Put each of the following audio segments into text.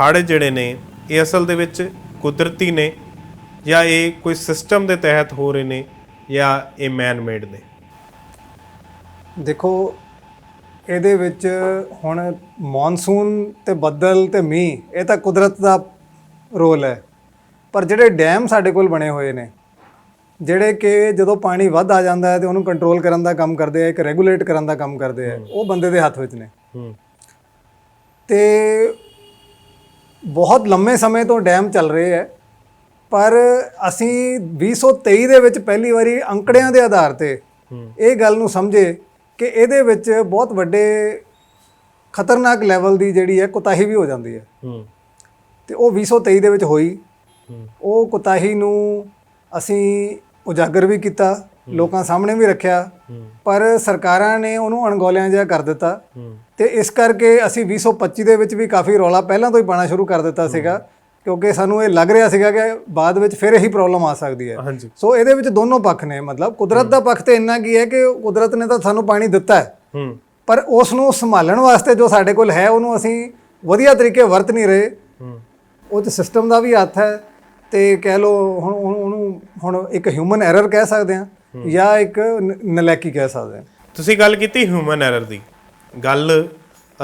ਹੜ੍ਹ ਜਿਹੜੇ ਨੇ ਇਹ ਅਸਲ ਦੇ ਵਿੱਚ ਕੁਦਰਤੀ ਨੇ ਜਾਂ ਇਹ ਕੋਈ ਸਿਸਟਮ ਦੇ ਤਹਿਤ ਹੋ ਰਹੇ ਨੇ ਜਾਂ ਇਹ ਮੈਨ ਮੇਡ ਨੇ? ਦੇਖੋ ਇਹਦੇ ਵਿੱਚ ਹੁਣ ਮੌਨਸੂਨ ਤੇ ਬੱਦਲ ਤੇ ਮੀਂਹ ਇਹ ਤਾਂ ਕੁਦਰਤ ਦਾ ਰੋਲ ਹੈ। ਪਰ ਜਿਹੜੇ ਡੈਮ ਸਾਡੇ ਕੋਲ ਬਣੇ ਹੋਏ ਨੇ ਜਿਹੜੇ ਕਿ ਜਦੋਂ ਪਾਣੀ ਵੱਧ ਆ ਜਾਂਦਾ ਹੈ ਤੇ ਉਹਨੂੰ ਕੰਟਰੋਲ ਕਰਨ ਦਾ ਕੰਮ ਕਰਦੇ ਆ ਇੱਕ ਰੈਗੂਲੇਟ ਕਰਨ ਦਾ ਕੰਮ ਕਰਦੇ ਆ ਉਹ ਬੰਦੇ ਦੇ ਹੱਥ ਵਿੱਚ ਨੇ। ਹੂੰ। ਤੇ ਬਹੁਤ ਲੰਮੇ ਸਮੇਂ ਤੋਂ ਡੈਮ ਚੱਲ ਰਹੇ ਹੈ ਪਰ ਅਸੀਂ 2023 ਦੇ ਵਿੱਚ ਪਹਿਲੀ ਵਾਰੀ ਅੰਕੜਿਆਂ ਦੇ ਆਧਾਰ ਤੇ ਇਹ ਗੱਲ ਨੂੰ ਸਮਝੇ ਕਿ ਇਹਦੇ ਵਿੱਚ ਬਹੁਤ ਵੱਡੇ ਖਤਰਨਾਕ ਲੈਵਲ ਦੀ ਜਿਹੜੀ ਹੈ ਕੁਤਾਹੀ ਵੀ ਹੋ ਜਾਂਦੀ ਹੈ। ਤੇ ਉਹ 2023 ਦੇ ਵਿੱਚ ਹੋਈ। ਉਹ ਕੁਤਾਹੀ ਨੂੰ ਅਸੀਂ ਉਜਾਗਰ ਵੀ ਕੀਤਾ। ਲੋਕਾਂ ਸਾਹਮਣੇ ਵੀ ਰੱਖਿਆ ਪਰ ਸਰਕਾਰਾਂ ਨੇ ਉਹਨੂੰ ਅਣਗੌਲਿਆਂ ਜਿਹਾ ਕਰ ਦਿੱਤਾ। ਤੇ ਇਸ ਕਰਕੇ ਅਸੀਂ 2025 ਦੇ ਵਿੱਚ ਵੀ ਕਾਫੀ ਰੌਲਾ ਪਹਿਲਾਂ ਤੋਂ ਹੀ ਪਾਣਾ ਸ਼ੁਰੂ ਕਰ ਦਿੱਤਾ ਸੀਗਾ ਕਿਉਂਕਿ ਸਾਨੂੰ ਇਹ ਲੱਗ ਰਿਹਾ ਸੀਗਾ ਕਿ ਬਾਅਦ ਵਿੱਚ ਫਿਰ ਇਹੀ ਪ੍ਰੋਬਲਮ ਆ ਸਕਦੀ ਹੈ। ਸੋ ਇਹਦੇ ਵਿੱਚ ਦੋਨੋਂ ਪੱਖ ਨੇ ਮਤਲਬ ਕੁਦਰਤ ਦਾ ਪੱਖ ਤੇ ਇੰਨਾ ਕੀ ਹੈ ਕਿ ਕੁਦਰਤ ਨੇ ਤਾਂ ਸਾਨੂੰ ਪਾਣੀ ਦਿੱਤਾ ਹੈ। ਪਰ ਉਸ ਨੂੰ ਸੰਭਾਲਣ ਵਾਸਤੇ ਜੋ ਸਾਡੇ ਕੋਲ ਹੈ ਉਹਨੂੰ ਅਸੀਂ ਵਧੀਆ ਤਰੀਕੇ ਵਰਤ ਨਹੀਂ ਰਹੇ। ਉਹ 'ਚ ਸਿਸਟਮ ਦਾ ਵੀ ਹੱਥ ਹੈ ਤੇ ਕਹਿ ਲੋ ਹੁਣ ਉਹਨੂੰ ਹੁਣ ਇੱਕ ਹਿਊਮਨ ਐਰਰ ਕਹਿ ਸਕਦੇ ਹਾਂ। ਜਾਂ ਇੱਕ ਨ- ਨਲਾਇਕੀ ਕਹਿ ਸਕਦੇ ਹਾਂ। ਤੁਸੀਂ ਗੱਲ ਕੀਤੀ ਹਿਊਮਨ ਐਰਰ ਦੀ। ਗੱਲ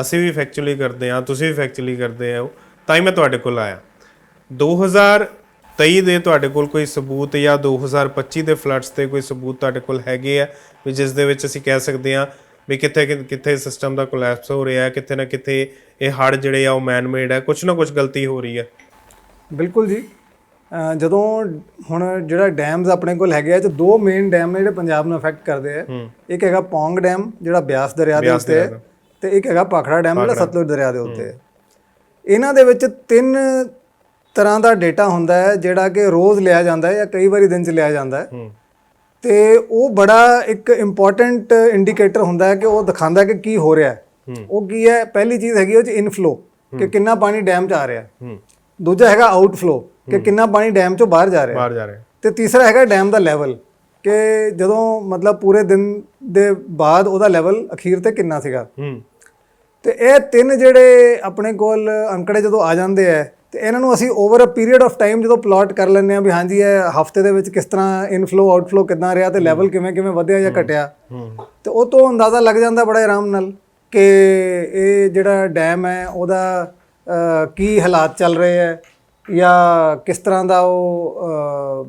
ਅਸੀਂ ਵੀ ਫੈਕਚੁਅਲੀ ਕਰਦੇ ਆ ਤੁਸੀਂ ਵੀ ਫੈਕਚੁਅਲੀ ਕਰਦੇ ਆ ਤਾਂ ਹੀ ਮੈਂ ਤੁਹਾਡੇ ਕੋਲ ਆਇਆ। 2023 ਦੇ ਤੁਹਾਡੇ ਕੋਲ ਕੋਈ ਸਬੂਤ ਜਾਂ 2025 ਦੇ ਫਲੱਡਸ ਤੇ ਕੋਈ ਸਬੂਤ ਤੁਹਾਡੇ ਕੋਲ ਹੈਗੇ ਆ ਵੀ ਜਿਸ ਦੇ ਵਿੱਚ ਅਸੀਂ ਕਹਿ ਸਕਦੇ ਆ ਵੀ ਕਿੱਥੇ ਕਿੱਥੇ ਸਿਸਟਮ ਦਾ ਕੋਲੈਪਸ ਹੋ ਰਿਹਾ ਹੈ ਕਿੱਥੇ ਨਾ ਕਿੱਥੇ ਇਹ ਹੜ ਜਿਹੜੇ ਆ ਉਹ ਮੈਨ ਮੇਡ ਹੈ ਕੁਝ ਨਾ ਕੁਝ ਗਲਤੀ ਹੋ ਰਹੀ ਹੈ। ਬਿਲਕੁਲ ਜੀ। ਜਦੋਂ ਹੁਣ ਜਿਹੜਾ ਡੈਮਸ ਆਪਣੇ ਕੋਲ ਹੈਗੇ ਆ ਤੇ ਦੋ ਮੇਨ ਡੈਮ ਨੇ ਜਿਹੜੇ ਪੰਜਾਬ ਨੂੰ ਅਫੈਕਟ ਕਰਦੇ ਆ। ਇੱਕ ਹੈਗਾ ਪੌਂਗ ਡੈਮ ਜਿਹੜਾ ਬਿਆਸ ਦਰਿਆ ਦੇ ਉੱਤੇ ਹੈ ਤੇ ਇੱਕ ਹੈਗਾ ਪਾਖੜਾ ਡੈਮ ਜਿਹੜਾ ਸਤਲੁਜ ਦਰਿਆ ਦੇ ਉੱਤੇ ਹੈ। ਇਹਨਾਂ ਦੇ ਵਿੱਚ ਤਿੰਨ ਤਰ੍ਹਾਂ ਦਾ ਡਾਟਾ ਹੁੰਦਾ ਹੈ ਜਿਹੜਾ ਕਿ ਰੋਜ਼ ਲਿਆ ਜਾਂਦਾ ਹੈ ਜਾਂ ਕਈ ਵਾਰੀ ਦਿਨ ਚ ਲਿਆ ਜਾਂਦਾ ਹੈ। ਤੇ ਉਹ ਬੜਾ ਇੱਕ ਇੰਪੋਰਟੈਂਟ ਇੰਡੀਕੇਟਰ ਹੁੰਦਾ ਹੈ ਕਿ ਉਹ ਦਿਖਾਉਂਦਾ ਕਿ ਕੀ ਹੋ ਰਿਹਾ ਹੈ। ਉਹ ਕੀ ਹੈ? ਪਹਿਲੀ ਚੀਜ਼ ਹੈਗੀ ਉਹ ਚ ਇਨਫਲੋ ਕਿ ਕਿੰਨਾ ਪਾਣੀ ਡੈਮ ਚ ਆ ਰਿਹਾ ਦੂਜਾ ਹੈਗਾ ਆਊਟਫਲੋ ਕਿ ਕਿੰਨਾ ਪਾਣੀ ਡੈਮ ਚੋਂ ਬਾਹਰ ਜਾ ਰਿਹਾ। ਬਾਹਰ ਜਾ ਰਹੇ। ਤੇ ਤੀਸਰਾ ਹੈਗਾ ਡੈਮ ਦਾ ਲੈਵਲ ਕਿ ਜਦੋਂ ਮਤਲਬ ਪੂਰੇ ਦਿਨ ਦੇ ਬਾਅਦ ਉਹਦਾ ਲੈਵਲ ਅਖੀਰ ਤੇ ਕਿੰਨਾ ਸੀਗਾ। ਹੂੰ। ਤੇ ਇਹ ਤਿੰਨ ਜਿਹੜੇ ਆਪਣੇ ਕੋਲ ਅੰਕੜੇ ਜਦੋਂ ਆ ਜਾਂਦੇ ਆ ਤੇ ਇਹਨਾਂ ਨੂੰ ਅਸੀਂ over a period of time ਜਦੋਂ ਪਲਾਟ ਕਰ ਲੈਂਦੇ ਆ ਵੀ ਹਾਂਜੀ ਇਹ ਹਫ਼ਤੇ ਦੇ ਵਿੱਚ ਕਿਸ ਤਰ੍ਹਾਂ ਇਨਫਲੋ ਆਊਟਫਲੋ ਕਿੰਨਾ ਰਿਹਾ ਤੇ ਲੈਵਲ ਕਿਵੇਂ ਕਿਵੇਂ ਵਧਿਆ ਜਾਂ ਘਟਿਆ। ਹੂੰ। ਤੇ ਉਹ ਤੋਂ ਅੰਦਾਜ਼ਾ ਲੱਗ ਜਾਂਦਾ ਬੜਾ ਆਰਾਮ ਨਾਲ ਕਿ ਇਹ ਜਿਹੜਾ ਡੈਮ ਹੈ ਉਹਦਾ ਕੀ ਹਾਲਾਤ ਚੱਲ ਰਹੇ ਹੈ। ਜਾਂ ਕਿਸ ਤਰ੍ਹਾਂ ਦਾ ਉਹ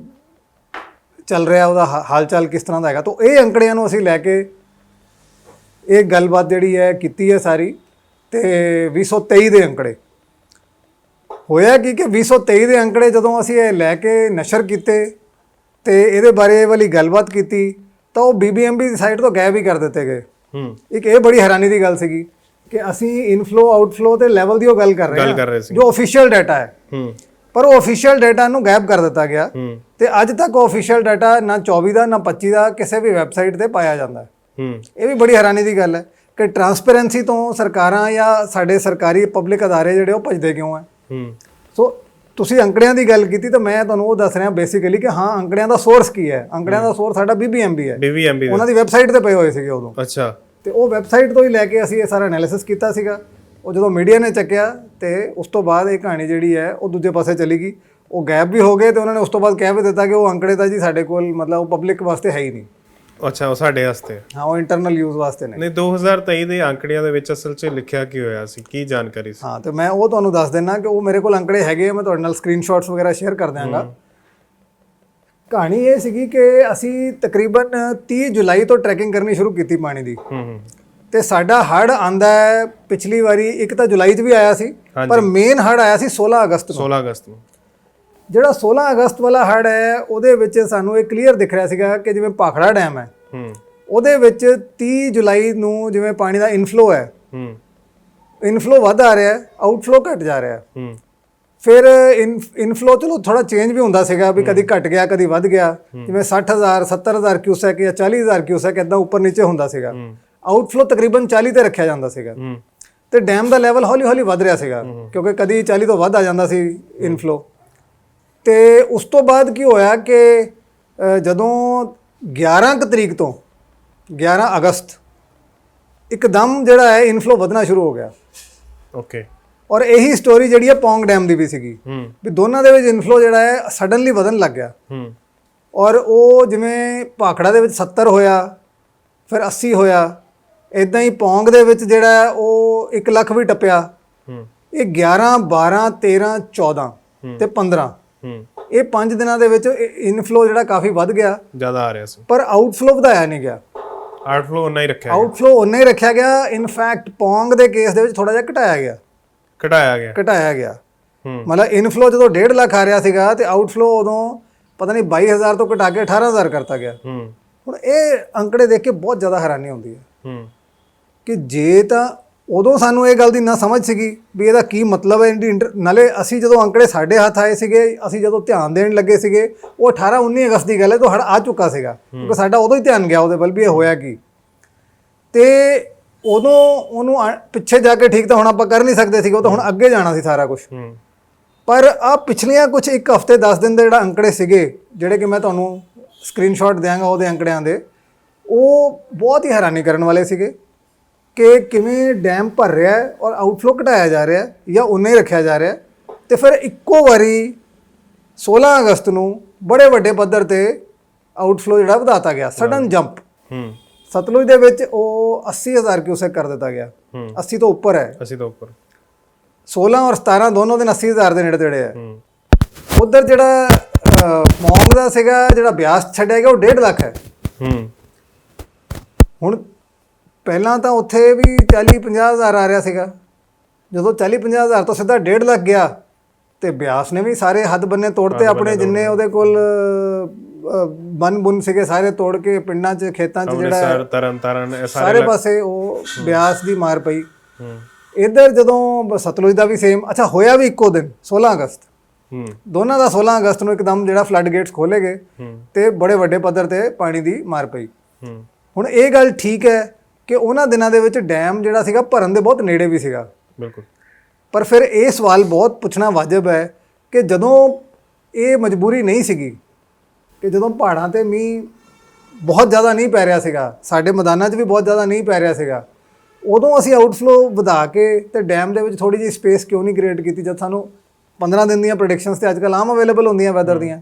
ਚੱਲ ਰਿਹਾ ਉਹਦਾ ਹਾ- ਹਾਲਚਾਲ ਕਿਸ ਤਰ੍ਹਾਂ ਦਾ ਹੈਗਾ? ਤਾਂ ਇਹ ਅੰਕੜਿਆਂ ਨੂੰ ਅਸੀਂ ਲੈ ਕੇ ਇਹ ਗੱਲਬਾਤ ਜਿਹੜੀ ਹੈ ਕੀਤੀ ਹੈ ਸਾਰੀ ਤੇ 2023 ਦੇ ਅੰਕੜੇ। ਹੋਇਆ ਕੀ ਕਿ 2023 ਦੇ ਅੰਕੜੇ ਜਦੋਂ ਅਸੀਂ ਇਹ ਲੈ ਕੇ ਨਸ਼ਰ ਕੀਤੇ ਤੇ ਇਹਦੇ ਬਾਰੇ ਵਾਲੀ ਗੱਲਬਾਤ ਕੀਤੀ ਤਾਂ ਉਹ ਬੀਬੀਐਮਬੀ ਦੀ ਸਾਈਟ ਤੋਂ ਗਾਇਬ ਹੀ ਕਰ ਦਿੱਤੇ ਗਏ। ਹੂੰ। ਇੱਕ ਇਹ ਬੜੀ ਹੈਰਾਨੀ ਦੀ ਗੱਲ ਸੀਗੀ ਕਿ ਅਸੀਂ ਇਨਫਲੋ ਆਊਟਫਲੋ ਤੇ ਲੈਵਲ ਦੀ ਉਹ ਗੱਲ ਕਰ ਰਹੇ ਹਾਂ ਜੋ ਅਫੀਸ਼ੀਅਲ ਡਾਟਾ ਹੈ। ਹੂੰ। ਪਰ ਉਹ ਅਫੀਸ਼ੀਅਲ ਡਾਟਾ ਨੂੰ ਗਾਇਬ ਕਰ ਦਿੱਤਾ ਗਿਆ। ਤੇ ਅੱਜ ਤੱਕ ਉਹ ਅਫੀਸ਼ੀਅਲ ਡਾਟਾ ਨਾ 24 ਦਾ ਨਾ 25 ਦਾ ਕਿਸੇ ਵੀ ਵੈਬਸਾਈਟ ਤੇ ਪਾਇਆ ਜਾਂਦਾ। ਹੈ। ਇਹ ਵੀ ਬੜੀ ਹੈਰਾਨੀ ਦੀ ਗੱਲ ਹੈ ਕਿ ਟਰਾਂਸਪੇਰੈਂਸੀ ਤੋਂ ਸਰਕਾਰਾਂ ਜਾਂ ਸਾਡੇ ਸਰਕਾਰੀ ਪਬਲਿਕ ਅਦਾਰੇ ਜਿਹੜੇ ਉਹ ਭਜਦੇ ਕਿਉਂ ਹੂੰ। ਸੋ ਤੁਸੀਂ ਅੰਕੜਿਆਂ ਦੀ ਗੱਲ ਕੀਤੀ ਤਾਂ ਮੈਂ ਤੁਹਾਨੂੰ ਉਹ ਦੱਸ ਰਿਹਾ ਬੇਸਿਕਲੀ ਕਿ ਹਾਂ ਅੰਕੜਿਆਂ ਦਾ ਸੋਰਸ ਕੀ ਹੈ? ਅੰਕੜਿਆਂ ਦਾ ਸੋਰਸ ਸਾਡਾ ਬੀਬੀਐਮਬੀ ਹੈ। ਬੀਬੀਐਮਬੀ ਉਹਨਾਂ ਦੀ ਵੈਬਸਾਈਟ ਤੇ ਪਏ ਹੋਏ ਸੀਗੇ ਉਦੋਂ। ਅੱਛਾ। ਤੇ ਉਹ ਵੈਬਸਾਈਟ ਤੋਂ ਹੀ ਲੈ ਕੇ ਅਸੀਂ ਇਹ ਸਾਰਾ ਐਨਾਲਿਸਿਸ ਕੀਤਾ ਸੀਗਾ। ਉਹ ਜਦੋਂ ਮੀਡੀਆ ਨੇ ਚੱਕਿਆ ਤੇ ਉਸ ਤੋਂ ਬਾਅਦ ਇਹ ਕਹਾਣੀ ਜਿਹੜੀ ਹੈ ਉਹ ਦੂਜੇ ਪਾਸੇ ਚਲੀ ਗਈ। ਉਹ ਗਾਇਬ ਵੀ ਹੋ ਗਏ ਤੇ ਉਹਨਾਂ ਨੇ ਉਸ ਤੋਂ ਬਾਅਦ ਕਹਿ ਵੀ ਦਿੱਤਾ ਕਿ ਉਹ ਅੰਕੜੇ ਤਾਂ ਜੀ ਸਾਡੇ ਕੋਲ ਮਤਲਬ ਉਹ ਪਬਲਿਕ ਵਾਸਤੇ ਹੈ ਹੀ ਨਹੀਂ। ਅੱਛਾ ਉਹ ਸਾਡੇ ਵਾਸਤੇ। ਹਾਂ ਉਹ ਇੰਟਰਨਲ ਯੂਜ਼ ਵਾਸਤੇ ਨੇ। ਨਹੀਂ 2023 ਦੇ ਅੰਕੜਿਆਂ ਦੇ ਵਿੱਚ ਅਸਲ 'ਚ ਲਿਖਿਆ ਕੀ ਹੋਇਆ ਸੀ? ਕੀ ਜਾਣਕਾਰੀ ਸੀ? ਹਾਂ ਤੇ ਮੈਂ ਉਹ ਤੁਹਾਨੂੰ ਦੱਸ ਦਿੰਨਾ ਕਿ ਉਹ ਮੇਰੇ ਕੋਲ ਅੰਕੜੇ ਹੈਗੇ ਆ, ਮੈਂ ਤੁਹਾਡੇ ਨਾਲ ਸਕਰੀਨਸ਼ਾਟਸ ਵਗੈਰਾ ਸ਼ੇਅਰ ਕਰ ਦਿਆਂਗਾ। ਕਹਾਣੀ ਇਹ ਸੀਗੀ ਕਿ ਅਸੀਂ ਤਕਰੀਬਨ 30 ਜੁਲਾਈ ਤੋਂ ਟਰੈਕਿੰਗ ਕਰਨੀ ਸ਼ੁਰੂ ਕੀਤੀ ਪਾਣੀ ਦੀ। ਹੂੰ ਹੂੰ। ਤੇ ਸਾਡਾ ਹੜ ਆਂਦਾ ਹੈ ਪਿਛਲੀ ਵਾਰੀ ਇੱਕ ਤਾਂ ਜੁਲਾਈ 'ਚ ਵੀ ਆਇਆ ਸੀ ਪਰ ਮੇਨ ਹੜ ਆਇਆ ਸੀ 16 ਅਗਸਤ ਨੂੰ। 16 ਅਗਸਤ ਨੂੰ। ਜਿਹੜਾ 16 ਅਗਸਤ ਵਾਲਾ ਹੜ ਹੈ ਉਹਦੇ ਵਿੱਚ ਸਾਨੂੰ ਇਹ ਕਲੀਅਰ ਦਿਖ ਰਿਹਾ ਸੀਗਾ ਕਿ ਜਿਵੇਂ ਭਾਖੜਾ ਡੈਮ ਹੈ। ਹੂੰ। ਉਹਦੇ ਵਿੱਚ 30 ਜੁਲਾਈ ਨੂੰ ਜਿਵੇਂ ਪਾਣੀ ਦਾ ਇਨਫਲੋ ਹੈ ਹੂੰ। ਇਨਫਲੋ ਵੱਧ ਆ ਰਿਹਾ ਹੈ ਆਊਟਫਲੋ ਘਟ ਜਾ ਰਿਹਾ ਹੈ। ਹੂੰ। ਫਿਰ ਇਨਫਲੋ ਚਲੋ ਥੋੜਾ ਚੇਂਜ ਵੀ ਹੁੰਦਾ ਸੀਗਾ ਵੀ ਕਦੀ ਘਟ ਗਿਆ ਕਦੀ ਵੱਧ ਗਿਆ। ਜਿਵੇਂ 60000 70000 ਕਿਊਸੈਕ ਜਾਂ 40000 ਕਿਊਸੈਕ ਇਦਾਂ ਉੱਪਰ ਨੀਚੇ ਹੁੰਦਾ ਸੀਗਾ। ਆਊਟਫਲੋ ਤਕਰੀਬਨ 40 ਤੇ ਰੱਖਿਆ ਜਾਂਦਾ ਸੀਗਾ। ਤੇ ਡੈਮ ਦਾ ਲੈਵਲ ਹੌਲੀ ਹੌਲੀ ਵੱਧ ਰਿਹਾ ਸੀਗਾ ਕਿਉਂਕਿ ਕਦੀ 40 ਤੋਂ ਵੱਧ ਆ ਜਾਂਦਾ ਸੀ ਇਨਫਲੋ ਤੇ ਉਸ ਤੋਂ ਬਾਅਦ ਕੀ ਹੋਇਆ ਕਿ ਜਦੋਂ 11 ਕੁ ਤਰੀਕ ਤੋਂ 11 ਅਗਸਤ ਇੱਕਦਮ ਜਿਹੜਾ ਹੈ ਇਨਫਲੋ ਵਧਣਾ ਸ਼ੁਰੂ ਹੋ ਗਿਆ। ਓਕੇ ਔਰ ਇਹੀ ਸਟੋਰੀ ਜਿਹੜੀ ਹੈ ਪੌਂਗ ਡੈਮ ਦੀ ਵੀ ਸੀਗੀ। ਵੀ ਦੋਨਾਂ ਦੇ ਵਿੱਚ ਇਨਫਲੋ ਜਿਹੜਾ ਹੈ ਸਡਨਲੀ ਵਧਣ ਲੱਗ ਗਿਆ। ਔਰ ਉਹ ਜਿਵੇਂ ਭਾਖੜਾ ਦੇ ਵਿੱਚ 70 ਹੋਇਆ ਫਿਰ 80 ਹੋਇਆ ਇਦਾਂ ਹੀ ਪੌਂਗ ਦੇ ਵਿੱਚ ਜਿਹੜਾ ਉਹ 1 ਲੱਖ ਵੀ ਟੱਪਿਆ। ਹੂੰ। ਇਹ 11 12 13 14 ਤੇ 15 ਹੂੰ। ਇਹ 5 ਦਿਨਾਂ ਦੇ ਵਿੱਚ ਇਨਫਲੋ ਜਿਹੜਾ ਕਾਫੀ ਵੱਧ ਗਿਆ। ਜ਼ਿਆਦਾ ਆ ਰਿਹਾ ਸੀ। ਪਰ ਆਊਟਫਲੋ ਵਧਾਇਆ ਨਹੀਂ ਗਿਆ। ਆਊਟਫਲੋ ਉਨਾ ਹੀ ਰੱਖਿਆ ਗਿਆ। ਆਊਟਫਲੋ ਉਨਾ ਹੀ ਰੱਖਿਆ ਗਿਆ। ਇਨਫੈਕਟ ਪੌਂਗ ਦੇ ਕੇਸ ਦੇ ਵਿੱਚ ਥੋੜਾ ਜਿਹਾ ਘਟਾਇਆ ਗਿਆ। ਘਟਾਇਆ ਗਿਆ। ਘਟਾਇਆ ਗਿਆ। ਹੂੰ। ਮਤਲਬ ਇਨਫਲੋ ਜਦੋਂ 1.5 ਲੱਖ ਆ ਰਿਹਾ ਸੀਗਾ ਤੇ ਆਊਟਫਲੋ ਉਦੋਂ ਪਤਾ ਨਹੀਂ 22000 ਤੋਂ ਘਟਾ ਕੇ 18000 ਕਰਤਾ ਗਿਆ। ਹੂੰ। ਹੁਣ ਇਹ ਅੰਕੜੇ ਦੇਖ ਕੇ ਬਹੁਤ ਜ਼ਿਆਦਾ ਹੈਰਾਨੀ ਹੁੰਦੀ ਹੈ। ਹੂੰ। ਕਿ ਜੇ ਤਾਂ ਉਦੋਂ ਸਾਨੂੰ ਇਹ ਗੱਲ ਦੀ ਨਾ ਸਮਝ ਸੀਗੀ ਵੀ ਇਹਦਾ ਕੀ ਮਤਲਬ ਹੈ ਇਹਦੀ ਨਾਲੇ ਅਸੀਂ ਜਦੋਂ ਅੰਕੜੇ ਸਾਡੇ ਹੱਥ ਆਏ ਸੀਗੇ ਅਸੀਂ ਜਦੋਂ ਧਿਆਨ ਦੇਣ ਲੱਗੇ ਸੀਗੇ ਉਹ 18 19 ਅਗਸਤ ਦੀ ਗੱਲ ਹੈ ਤੋਂ ਹੜ ਆ ਚੁੱਕਾ ਸੀਗਾ ਕਿਉਂਕਿ ਸਾਡਾ ਉਦੋਂ ਹੀ ਧਿਆਨ ਗਿਆ ਉਹਦੇ ਵੱਲ ਵੀ ਇਹ ਹੋਇਆ ਕੀ। ਤੇ ਉਦੋਂ ਉਹਨੂੰ ਪਿੱਛੇ ਜਾ ਕੇ ਠੀਕ ਤਾਂ ਹੁਣ ਆਪਾਂ ਕਰ ਨਹੀਂ ਸਕਦੇ ਸੀਗੇ ਉਹ ਤਾਂ ਹੁਣ ਅੱਗੇ ਜਾਣਾ ਸੀ ਸਾਰਾ ਕੁਝ ਪਰ ਆ ਪਿਛਲੀਆਂ ਕੁਝ ਇੱਕ ਹਫ਼ਤੇ 10 ਦਿਨ ਦੇ ਜਿਹੜਾ ਅੰਕੜੇ ਸੀਗੇ ਜਿਹੜੇ ਕਿ ਮੈਂ ਤੁਹਾਨੂੰ ਸਕਰੀਨਸ਼ਾਟ ਦਿਆਂਗਾ ਉਹਦੇ ਅੰਕੜਿਆਂ ਦੇ ਉਹ ਬਹੁਤ ਹੀ ਹੈਰਾਨੀ ਕਰਨ ਵਾਲੇ ਸੀਗੇ। ਕਿ ਕਿਵੇਂ ਡੈਮ ਭਰ ਰਿਹਾ ਹੈ ਔਰ ਆਊਟਫਲੋ ਘਟਾਇਆ ਜਾ ਰਿਹਾ ਹੈ ਜਾਂ ਉਨਾ ਹੀ ਰੱਖਿਆ ਜਾ ਰਿਹਾ ਹੈ। ਤੇ ਫਿਰ ਇੱਕੋ ਵਾਰੀ 16 ਅਗਸਤ ਨੂੰ ਬੜੇ ਵੱਡੇ ਪੱਧਰ ਤੇ ਆਊਟਫਲੋ ਜਿਹੜਾ ਵਧਾਤਾ ਗਿਆ ਸਡਨ ਜੰਪ ਹੂੰ। ਸਤਲੁਜ ਦੇ ਵਿੱਚ ਉਹ 80000 ਕਿਊਸੈਕ ਕਰ ਦਿੱਤਾ ਗਿਆ। ਹੂੰ। 80 ਤੋਂ ਉੱਪਰ ਹੈ। ਅਸੀਂ ਤਾਂ ਉੱਪਰ। 16 ਔਰ 17 ਦੋਨੋਂ ਦਿਨ 80000 ਦੇ ਨੇੜੇ ਤੇੜੇ ਹੈ। ਹੂੰ। ਉਧਰ ਜਿਹੜਾ ਮੌਂਗ ਦਾ ਸੀਗਾ ਜਿਹੜਾ ਬਿਆਸ ਛੱਡਿਆ ਗਿਆ ਉਹ 1.5 ਲੱਖ ਹੈ। ਹੂੰ। ਹੁਣ ਪਹਿਲਾਂ ਤਾਂ ਉੱਥੇ ਵੀ 40 50 ਹਜ਼ਾਰ ਆ ਰਿਹਾ ਸੀਗਾ। ਜਦੋਂ 40 50 ਹਜ਼ਾਰ ਤੋਂ ਸਿੱਧਾ 1.5 ਲੱਖ ਗਿਆ ਤੇ ਬਿਆਸ ਨੇ ਵੀ ਸਾਰੇ ਹੱਦ ਬੰਨੇ ਤੋੜਤੇ ਆਪਣੇ ਜਿੰਨੇ ਉਹਦੇ ਕੋਲ ਬਨ ਬੁਨ ਸੀਗੇ ਸਾਰੇ ਤੋੜ ਕੇ ਪਿੰਡਾਂ 'ਚ ਖੇਤਾਂ 'ਚ ਜਿਹੜਾ ਤਰਨ ਤਾਰਨ ਸਾਰੇ ਪਾਸੇ ਉਹ ਬਿਆਸ ਦੀ ਮਾਰ ਪਈ। ਇੱਧਰ ਜਦੋਂ ਸਤਲੁਜ ਦਾ ਵੀ ਸੇਮ ਅੱਛਾ ਹੋਇਆ ਵੀ ਇੱਕੋ ਦਿਨ 16 ਅਗਸਤ। ਹੂੰ। ਦੋਨਾਂ ਦਾ 16 ਅਗਸਤ ਨੂੰ ਇੱਕਦਮ ਜਿਹੜਾ ਫਲੱਡ ਗੇਟਸ ਖੋਲੇ ਗਏ ਤੇ ਬੜੇ ਵੱਡੇ ਪੱਧਰ ਤੇ ਪਾਣੀ ਦੀ ਮਾਰ ਪਈ। ਹੂੰ। ਹੁਣ ਇਹ ਗੱਲ ਠੀਕ ਹੈ ਕਿ ਉਹਨਾਂ ਦਿਨਾਂ ਦੇ ਵਿੱਚ ਡੈਮ ਜਿਹੜਾ ਸੀਗਾ ਭਰਨ ਦੇ ਬਹੁਤ ਨੇੜੇ ਵੀ ਸੀਗਾ। ਬਿਲਕੁਲ। ਪਰ ਫਿਰ ਇਹ ਸਵਾਲ ਬਹੁਤ ਪੁੱਛਣਾ ਵਾਜਬ ਹੈ ਕਿ ਜਦੋਂ ਇਹ ਮਜਬੂਰੀ ਨਹੀਂ ਸੀਗੀ ਕਿ ਜਦੋਂ ਪਹਾੜਾਂ ਤੇ ਮੀਂਹ ਬਹੁਤ ਜ਼ਿਆਦਾ ਨਹੀਂ ਪੈ ਰਿਹਾ ਸੀਗਾ ਸਾਡੇ ਮੈਦਾਨਾਂ 'ਚ ਵੀ ਬਹੁਤ ਜ਼ਿਆਦਾ ਨਹੀਂ ਪੈ ਰਿਹਾ ਸੀਗਾ ਉਦੋਂ ਅਸੀਂ ਆਊਟਫਲੋ ਵਧਾ ਕੇ ਤੇ ਡੈਮ ਦੇ ਵਿੱਚ ਥੋੜੀ ਜਿਹੀ ਸਪੇਸ ਕਿਉਂ ਨਹੀਂ ਕ੍ਰੀਏਟ ਕੀਤੀ ਜਦ ਸਾਨੂੰ 15 ਦਿਨ ਦੀਆਂ ਪ੍ਰੈਡਿਕਸ਼ਨਸ ਤੇ ਅੱਜਕੱਲ ਆਮ ਅਵੇਲੇਬਲ ਹੁੰਦੀਆਂ ਵੈਦਰ ਦੀਆਂ।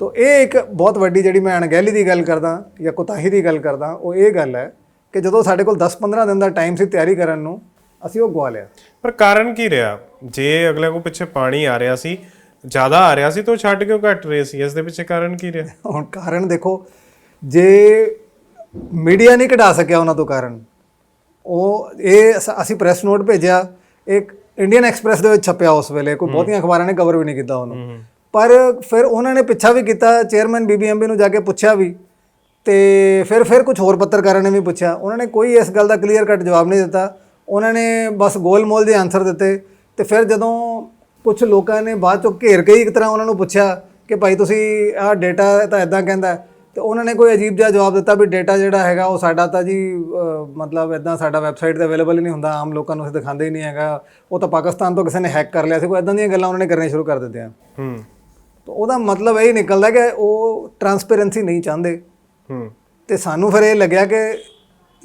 ਤੋ ਇਹ ਇੱਕ ਬਹੁਤ ਵੱਡੀ ਜਿਹੜੀ ਮੈਂ ਅਣਗਹਿਲੀ ਦੀ ਗੱਲ ਕਰਦਾ ਜਾਂ ਕੋਤਾਹੀ ਦੀ ਗੱਲ ਕਰਦਾ ਉਹ ਇਹ ਗੱਲ ਹੈ ਕਿ ਜਦੋਂ ਸਾਡੇ ਕੋਲ 10-15 ਦਿਨ ਦਾ ਟਾਈਮ ਸੀ ਤਿਆਰੀ ਕਰਨ ਨੂੰ ਅਸੀਂ ਉਹ ਗਵਾ ਲਿਆ। ਪਰ ਕਾਰਨ ਕੀ ਰਿਹਾ? ਜੇ ਅਗਲੇ ਕੋ ਪਿੱਛੇ ਪਾਣੀ ਆ ਰਿਹਾ ਸੀ ਜ਼ਿਆਦਾ ਆ ਰਿਹਾ ਸੀ ਤਾਂ ਛੱਡ ਕਿਉਂ ਘਟ ਰਹੇ ਸੀ? ਇਸ ਦੇ ਪਿੱਛੇ ਕਾਰਨ ਕੀ ਰਿਹਾ? ਹੁਣ ਕਾਰਨ ਦੇਖੋ ਜੇ ਮੀਡੀਆ ਨਹੀਂ ਕਢਾ ਸਕਿਆ ਉਹਨਾਂ ਤੋਂ ਕਾਰਨ ਉਹ ਇਹ ਅਸੀਂ ਪ੍ਰੈਸ ਨੋਟ ਭੇਜਿਆ ਇੱਕ ਇੰਡੀਅਨ ਐਕਸਪ੍ਰੈਸ ਦੇ ਵਿੱਚ ਛਪਿਆ ਉਸ ਵੇਲੇ ਕੋਈ ਬਹੁਤੀਆਂ ਅਖਬਾਰਾਂ ਨੇ ਕਵਰ ਵੀ ਨਹੀਂ ਕੀਤਾ ਉਹਨੂੰ। ਪਰ ਫਿਰ ਉਹਨਾਂ ਨੇ ਪਿੱਛਾ ਵੀ ਕੀਤਾ ਚੇਅਰਮੈਨ ਬੀਬੀਐਮਬੀ ਨੂੰ ਜਾ ਕੇ ਪੁੱਛਿਆ ਵੀ ਤੇ ਫਿਰ ਫਿਰ ਕੁਝ ਹੋਰ ਪੱਤਰਕਾਰਾਂ ਨੇ ਵੀ ਪੁੱਛਿਆ। ਉਹਨਾਂ ਨੇ ਕੋਈ ਇਸ ਗੱਲ ਦਾ ਕਲੀਅਰ ਕੱਟ ਜਵਾਬ ਨਹੀਂ ਦਿੱਤਾ। ਉਹਨਾਂ ਨੇ ਬਸ ਗੋਲ-ਮੋਲ ਦੇ ਆਨਸਰ ਦਿੱਤੇ। ਤੇ ਫਿਰ ਜਦੋਂ ਕੁਝ ਲੋਕਾਂ ਨੇ ਬਾਅਦ ਚੋਂ ਘੇਰ ਕੇ ਹੀ ਇੱਕ ਤਰ੍ਹਾਂ ਉਹਨਾਂ ਨੂੰ ਪੁੱਛਿਆ ਕਿ ਭਾਈ ਤੁਸੀਂ ਆਹ ਡੇਟਾ ਤਾਂ ਇਦਾਂ ਕਹਿੰਦਾ ਹੈ। ਤੇ ਉਹਨਾਂ ਨੇ ਕੋਈ ਅਜੀਬ ਜਿਹਾ ਜਵਾਬ ਦਿੱਤਾ ਵੀ ਡੇਟਾ ਜਿਹੜਾ ਹੈਗਾ ਉਹ ਸਾਡਾ ਤਾਂ ਜੀ ਮਤਲਬ ਇਦਾਂ ਸਾਡਾ ਵੈਬਸਾਈਟ ਤੇ ਅਵੇਲੇਬਲ ਹੀ ਨਹੀਂ ਹੁੰਦਾ, ਆਮ ਲੋਕਾਂ ਨੂੰ ਅਸੀਂ ਦਿਖਾਉਂਦੇ ਹੀ ਨਹੀਂ ਹੈਗਾ। ਉਹ ਤਾਂ ਪਾਕਿਸਤਾਨ ਤੋਂ ਕਿਸੇ ਨੇ ਹੈਕ ਕਰ ਲਿਆ ਸੀ, ਕੋਈ ਇਦਾਂ ਦੀਆਂ ਗੱਲਾਂ ਉਹਨਾਂ ਨੇ ਕਰਨੀਆਂ ਸ਼ੁਰੂ ਕਰ ਦਿੱਤੀਆਂ। ਹੂੰ। ਤਾਂ ਉਹਦਾ ਮਤਲਬ ਇਹ ਨਿਕਲਦਾ ਕਿ ਉਹ ਟਰਾਂਸਪੇਰੈਂਸੀ ਨਹੀਂ ਚਾਹੁੰਦੇ। ਹੂੰ। ਤੇ ਸਾਨੂੰ ਫਿਰ ਇਹ ਲੱਗਿਆ ਕਿ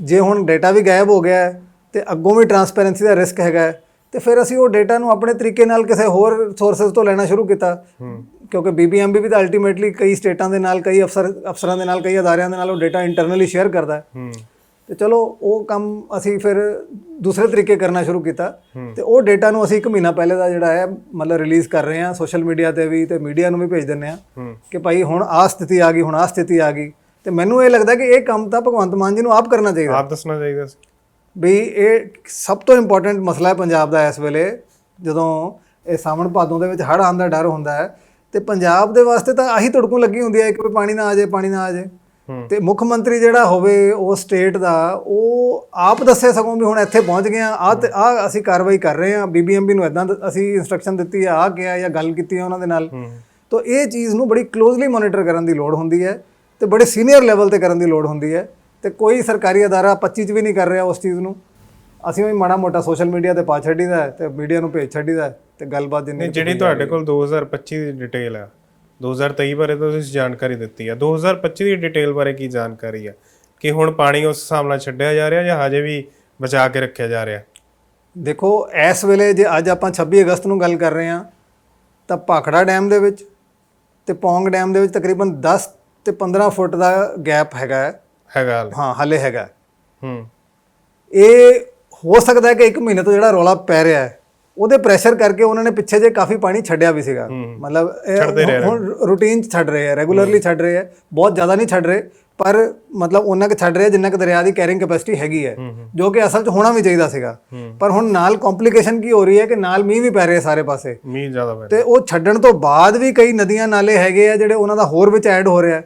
ਜੇ ਹੁਣ ਡਾਟਾ ਵੀ ਗਾਇਬ ਹੋ ਗਿਆ ਹੈ ਤੇ ਅੱਗੋਂ ਵੀ ਟਰਾਂਸਪੇਰੈਂਸੀ ਦਾ ਰਿਸਕ ਹੈਗਾ ਤੇ ਫਿਰ ਅਸੀਂ ਉਹ ਡਾਟਾ ਨੂੰ ਆਪਣੇ ਤਰੀਕੇ ਨਾਲ ਕਿਸੇ ਹੋਰ ਸੋਰਸਸ ਤੋਂ ਲੈਣਾ ਸ਼ੁਰੂ ਕੀਤਾ। ਕਿਉਂਕਿ ਬੀਬੀਐਮਬੀ ਵੀ ਤਾਂ ਅਲਟੀਮੇਟਲੀ ਕਈ ਸਟੇਟਾਂ ਦੇ ਨਾਲ ਕਈ ਅਫਸਰ ਅਫਸਰਾਂ ਦੇ ਨਾਲ ਕਈ ਅਦਾਰਿਆਂ ਦੇ ਨਾਲ ਉਹ ਡਾਟਾ ਇੰਟਰਨਲੀ ਸ਼ੇਅਰ ਕਰਦਾ ਹੂੰ। ਤੇ ਚਲੋ ਉਹ ਕੰਮ ਅਸੀਂ ਫਿਰ ਦੂਸਰੇ ਤਰੀਕੇ ਕਰਨਾ ਸ਼ੁਰੂ ਕੀਤਾ। ਤੇ ਉਹ ਡਾਟਾ ਨੂੰ ਅਸੀਂ ਇੱਕ ਮਹੀਨਾ ਪਹਿਲੇ ਦਾ ਜਿਹੜਾ ਹੈ ਮਤਲਬ ਰਿਲੀਜ਼ ਕਰ ਰਹੇ ਹਾਂ ਸੋਸ਼ਲ ਮੀਡੀਆ ਤੇ ਵੀ ਤੇ ਮੀਡੀਆ ਨੂੰ ਵੀ ਭੇਜ ਹਾਂ। ਹੂੰ। ਕਿ ਭਾਈ ਹੁਣ ਆਹ ਸਥਿਤੀ ਆ ਗਈ ਹੁਣ ਆਹ ਸਥਿਤੀ ਆ ਗਈ। ਤੇ ਮੈਨੂੰ ਇਹ ਲੱਗਦਾ ਕਿ ਇਹ ਕੰਮ ਤਾਂ ਭਗਵੰਤ ਮਾਨ ਜੀ ਨੂੰ ਆਪ ਕਰਨਾ ਚਾਹੀਦਾ। ਆਪ ਦੱਸਣਾ ਚਾਹੀਦਾ ਸੀ। ਵੀ ਇਹ ਸਭ ਤੋਂ ਇੰਪੋਰਟੈਂਟ ਮਸਲਾ ਹੈ ਪੰਜਾਬ ਦਾ ਇਸ ਵੇਲੇ। ਜਦੋਂ ਇਹ ਸਾਵਣ ਭਾਦੋਂ ਦੇ ਵਿੱਚ ਹੜ੍ਹ ਆਉਣ ਦਾ ਡਰ ਹੁੰਦਾ ਹੈ ਤੇ ਪੰਜਾਬ ਦੇ ਵਾਸਤੇ ਤਾਂ ਆਹੀ ਤੁੜਕੂ ਲੱਗੀ ਹੁੰਦੀ ਹੈ ਕਿ ਪਾਣੀ ਨਾ ਆ ਜਾਏ ਪਾਣੀ ਨਾ ਆ ਜਾਏ। ਤੇ ਮੁੱਖ ਮੰਤਰੀ ਜਿਹੜਾ ਹੋਵੇ ਉਹ ਸਟੇਟ ਦਾ ਉਹ ਆਪ ਦੱਸੇ ਸਗੋਂ ਵੀ ਹੁਣ ਇੱਥੇ ਪਹੁੰਚ ਗਏ ਆ। ਆ ਆ ਅਸੀਂ ਕਾਰਵਾਈ ਕਰ ਰਹੇ ਆ। ਬੀਬੀਐਮਬੀ ਨੂੰ ਇਦਾਂ ਅਸੀਂ ਇਨਸਟਰਕਸ਼ਨ ਦਿੱਤੀ ਆ ਆ ਕਿਹਾ ਜਾਂ ਗੱਲ ਕੀਤੀ ਹੈ ਉਹਨਾਂ ਦੇ ਨਾਲ। ਤੋ ਇਹ ਚੀਜ਼ ਨੂੰ ਬੜੀ ਕਲੋਜ਼ਲੀ ਮੋਨੀਟਰ ਕਰਨ ਦੀ ਲੋੜ ਹੁੰਦੀ ਹੈ ਤੇ ਬੜੇ ਸੀਨੀਅਰ ਲੈਵਲ ਤੇ ਕਰਨ ਦੀ ਲੋੜ ਹੁੰਦੀ ਹੈ। ਤੇ ਕੋਈ ਸਰਕਾਰੀ ਅਦਾਰਾ 25 ਚ ਵੀ ਨਹੀਂ ਕਰ ਰਿਹਾ ਉਸ ਚੀਜ਼ ਨੂੰ। ਅਸੀਂ ਵੀ ਮਾੜਾ ਮੋਟਾ ਸੋਸ਼ਲ ਮੀਡੀਆ ਤੇ ਪਾ ਛੱਡੀਦਾ ਤੇ ਮੀਡੀਆ ਨੂੰ ਭੇਜ ਛੱਡੀਦਾ ਤੇ ਗੱਲਬਾਤ ਜਿੰਨੀ ਜਿਹੜੀ ਤੁਹਾਡੇ ਕੋਲ 2025 ਦੀ ਡਿਟੇਲ ਆ 2023 ਬਾਰੇ ਤਾਂ ਤੁਸੀਂ ਜਾਣਕਾਰੀ ਦਿੱਤੀ ਆ। 2025 ਦੀ ਡਿਟੇਲ ਬਾਰੇ ਕੀ ਜਾਣਕਾਰੀ ਆ? ਕਿ ਹੁਣ ਪਾਣੀ ਉਸ ਹਿਸਾਬ ਨਾਲ ਛੱਡਿਆ ਜਾ ਰਿਹਾ ਜਾਂ ਹਜੇ ਵੀ ਬਚਾ ਕੇ ਰੱਖਿਆ ਜਾ ਰਿਹਾ? ਦੇਖੋ ਇਸ ਵੇਲੇ ਜੇ ਅੱਜ ਆਪਾਂ 26 ਅਗਸਤ ਨੂੰ ਗੱਲ ਕਰ ਰਹੇ ਹਾਂ ਤਾਂ ਭਾਖੜਾ ਡੈਮ ਦੇ ਵਿੱਚ ਤੇ ਪੌਂਗ ਡੈਮ ਦੇ ਵਿੱਚ ਤਕਰੀਬਨ 10 ਤੇ 15 ਫੁੱਟ ਦਾ ਗੈਪ ਹੈਗਾ ਹੈ। ਹੈਗਾ। ਹਾਂ ਹਲੇ ਹੈਗਾ ਹੂੰ। ਇਹ ਹੋ ਸਕਦਾ ਹੈ ਕਿ ਇੱਕ ਮਹੀਨੇ ਤੋਂ ਜਿਹੜਾ ਰੌਲਾ ਪੈ ਰਿਹਾ ਹੈ ਉਹਦੇ ਪ੍ਰੈਸ਼ਰ ਕਰਕੇ ਉਹਨਾਂ ਨੇ ਪਿੱਛੇ ਜੇ ਕਾਫੀ ਪਾਣੀ ਛੱਡਿਆ ਵੀ ਸੀਗਾ। ਮਤਲਬ ਹੁਣ ਰੂਟੀਨ ਚ ਛੱਡ ਰਹੇ ਆ ਰੈਗੂਲਰਲੀ ਛੱਡ ਰਹੇ ਆ। ਬਹੁਤ ਜ਼ਿਆਦਾ ਨਹੀਂ ਛੱਡ ਰਹੇ ਪਰ ਮਤਲਬ ਉਹਨਾਂ ਕੁ ਛੱਡ ਰਹੇ ਜਿੰਨਾ ਕਿ ਦਰਿਆ ਦੀ ਕੈਰਿੰਗ ਕੈਪੈਸਿਟੀ ਹੈਗੀ ਹੈ ਜੋ ਕਿ ਅਸਲ 'ਚ ਹੋਣਾ ਵੀ ਚਾਹੀਦਾ ਸੀਗਾ। ਪਰ ਹੁਣ ਨਾਲ ਕੰਪਲਿਕੇਸ਼ਨ ਕੀ ਹੋ ਰਹੀ ਹੈ ਕਿ ਨਾਲ ਮੀਂਹ ਵੀ ਪੈ ਰਿਹਾ ਸਾਰੇ ਪਾਸੇ। ਮੀਂਹ ਜ਼ਿਆਦਾ ਪੈ ਤੇ ਉਹ ਛੱਡਣ ਤੋਂ ਬਾਅਦ ਵੀ ਕਈ ਨਦੀਆਂ ਨਾਲੇ ਹੈਗੇ ਆ ਜਿਹੜੇ ਉਹਨਾਂ ਦਾ ਹੋਰ ਵਿੱਚ ਐਡ ਹੋ ਰਿਹਾ।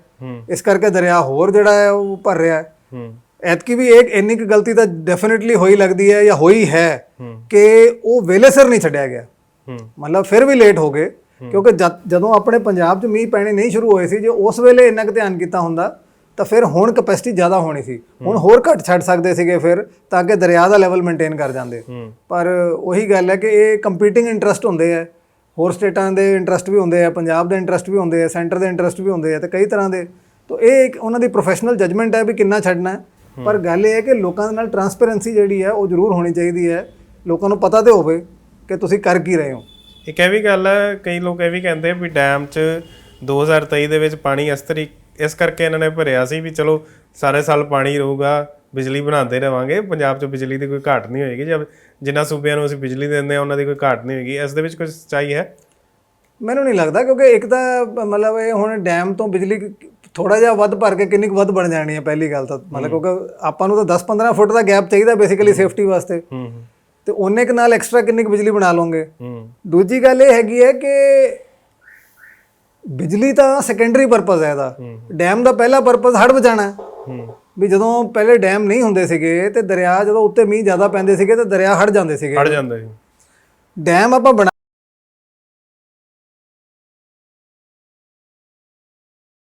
ਇਸ ਕਰਕੇ ਦਰਿਆ ਹੋਰ ਜਿਹੜਾ ਹੈ ਉਹ ਭਰ ਰਿਹਾ। ਹੂੰ। ਐਤਕੀ ਵੀ ਇੱਕ ਇੰਨੀ ਕੁ ਗਲਤੀ ਤਾਂ ਡੈਫੀਨਿਟਲੀ ਹੋਈ ਲੱਗਦੀ ਹੈ ਜਾਂ ਹੋਈ ਹੈ। ਕਿ ਉਹ ਵੇਲੇ ਸਿਰ ਨਹੀਂ ਛੱਡਿਆ ਗਿਆ। ਹੂੰ। ਮਤਲਬ ਫਿਰ ਵੀ ਲੇਟ ਹੋ ਗਏ ਕਿਉਂਕਿ ਜਦ- ਆਪਣੇ ਪੰਜਾਬ 'ਚ ਮੀਂਹ ਪੈਣੇ ਨਹੀਂ ਸ਼ੁਰੂ ਹੋਏ ਸੀ ਜੇ ਉਸ ਵੇਲੇ ਇੰਨਾ ਕੁ ਧਿਆਨ ਕੀਤਾ ਹੁੰਦਾ ਤਾਂ ਫਿਰ ਹੁਣ ਕਪੈਸਿਟੀ ਜ਼ਿਆਦਾ ਹੋਣੀ ਸੀ। ਹੁਣ ਹੋਰ ਘੱਟ ਛੱਡ ਸਕਦੇ ਸੀਗੇ ਫਿਰ ਤਾਂ ਕਿ ਦਰਿਆ ਦਾ ਲੈਵਲ ਮੇਨਟੇਨ ਕਰ ਜਾਂਦੇ। ਪਰ ਉਹੀ ਗੱਲ ਹੈ ਕਿ ਇਹ ਕੰਪੀਟਿੰਗ ਇੰਟਰਸਟ ਹੁੰਦੇ ਆ। ਹੋਰ ਸਟੇਟਾਂ ਦੇ ਇੰਟਰਸਟ ਵੀ ਹੁੰਦੇ ਆ ਪੰਜਾਬ ਦੇ ਇੰਟਰਸਟ ਵੀ ਹੁੰਦੇ ਆ ਸੈਂਟਰ ਦੇ ਇੰਟਰਸਟ ਵੀ ਹੁੰਦੇ ਆ ਤੇ ਕਈ ਤਰ੍ਹਾਂ ਦੇ। ਤਾਂ ਇਹ ਇੱਕ ਉਹਨਾਂ ਦੀ ਪ੍ਰੋਫੈਸ਼ਨਲ ਜਜਮੈਂਟ ਹੈ ਵੀ ਕਿੰਨਾ ਛੱਡਣਾ ਹੈ। ਪਰ ਗੱਲ ਇਹ ਹੈ ਕਿ ਲੋਕਾਂ ਦੇ ਨਾਲ ਟਰਾਂਸਪੇਰੈਂਸੀ ਜਿਹੜੀ ਹੈ, ਉਹ ਜ਼ਰੂਰ ਹੋਣੀ ਚਾਹੀਦੀ ਹੈ। ਲੋਕਾਂ ਨੂੰ ਪਤਾ ਤੇ ਹੋਵੇ ਕਿ ਤੁਸੀਂ ਕਰ ਕੀ ਰਹੇ ਹੋ। ਇੱਕ ਇਹ ਵੀ ਗੱਲ ਹੈ, ਕਈ ਲੋਕ ਇਹ ਵੀ ਕਹਿੰਦੇ ਵੀ ਡੈਮ 'ਚ 2023 ਦੇ ਵਿੱਚ ਪਾਣੀ ਇਸ ਤਰੀ, ਇਸ ਕਰਕੇ ਇਹਨਾਂ ਨੇ ਭਰਿਆ ਸੀ ਵੀ ਚਲੋ ਸਾਰੇ ਸਾਲ ਪਾਣੀ ਰਹੂਗਾ, ਬਿਜਲੀ ਬਣਾਉਂਦੇ ਰਵਾਂਗੇ। ਪੰਜਾਬ 'ਚ ਬਿਜਲੀ ਦੀ ਕੋਈ ਘਾਟ ਨਹੀਂ ਹੋਏਗੀ। ਜਦ ਜਿੰਨਾ ਸੂਬਿਆਂ ਨੂੰ ਅਸੀਂ ਬਿਜਲੀ ਦਿੰਦੇ ਆ ਉਹਨਾਂ ਦੀ ਕੋਈ ਘਾਟ ਨਹੀਂ ਹੋਏਗੀ। ਇਸ ਦੇ ਵਿੱਚ ਕੋਈ ਸੱਚਾਈ ਹੈ? ਮੈਨੂੰ ਨਹੀਂ ਲੱਗਦਾ ਕਿਉਂਕਿ ਇੱਕ ਤਾਂ ਮਤਲਬ ਇਹ ਹੁਣ ਡੈਮ ਤੋਂ ਬਿਜਲੀ ਥੋੜਾ ਜਿਹਾ ਵੱਧ ਭਰ ਕੇ ਕਿੰਨੀ ਕੁ ਵੱਧ ਬਣ ਜਾਣੀ ਹੈ ਪਹਿਲੀ ਗੱਲ ਤਾਂ। ਮਤਲਬ ਕਿਉਂਕਿ ਆਪਾਂ ਨੂੰ ਤਾਂ 10-15 ਫੁੱਟ ਦਾ ਗੈਪ ਚਾਹੀਦਾ ਬੇਸਿਕਲੀ ਸੇਫਟੀ ਵਾਸਤੇ। ਤੇ ਉਹਨੇ ਕੁ ਨਾਲ ਐਕਸਟਰਾ ਕਿੰਨੀ ਕੁ ਬਿਜਲੀ ਬਣਾ ਲਓਗੇ। ਦੂਜੀ ਗੱਲ ਇਹ ਹੈਗੀ ਹੈ ਕਿ ਬਿਜਲੀ ਤਾਂ ਸੈਕੰਡਰੀ ਪਰਪਸ ਹੈ ਇਹਦਾ। ਡੈਮ ਦਾ ਪਹਿਲਾ ਪਰਪਸ ਹੜ ਬਚਾਣਾ ਵੀ ਜਦੋਂ ਪਹਿਲੇ ਡੈਮ ਨਹੀਂ ਹੁੰਦੇ ਸੀਗੇ ਤੇ ਦਰਿਆ ਜਦੋਂ ਉੱਤੇ ਮੀਂਹ ਜ਼ਿਆਦਾ ਪੈਂਦੇ ਸੀਗੇ ਤੇ ਦਰਿਆ ਹੜ ਜਾਂਦੇ ਸੀਗੇ। ਹਟ ਜਾਂਦਾ ਜੀ ਡੈਮ ਆਪਾਂ ਬਣਾ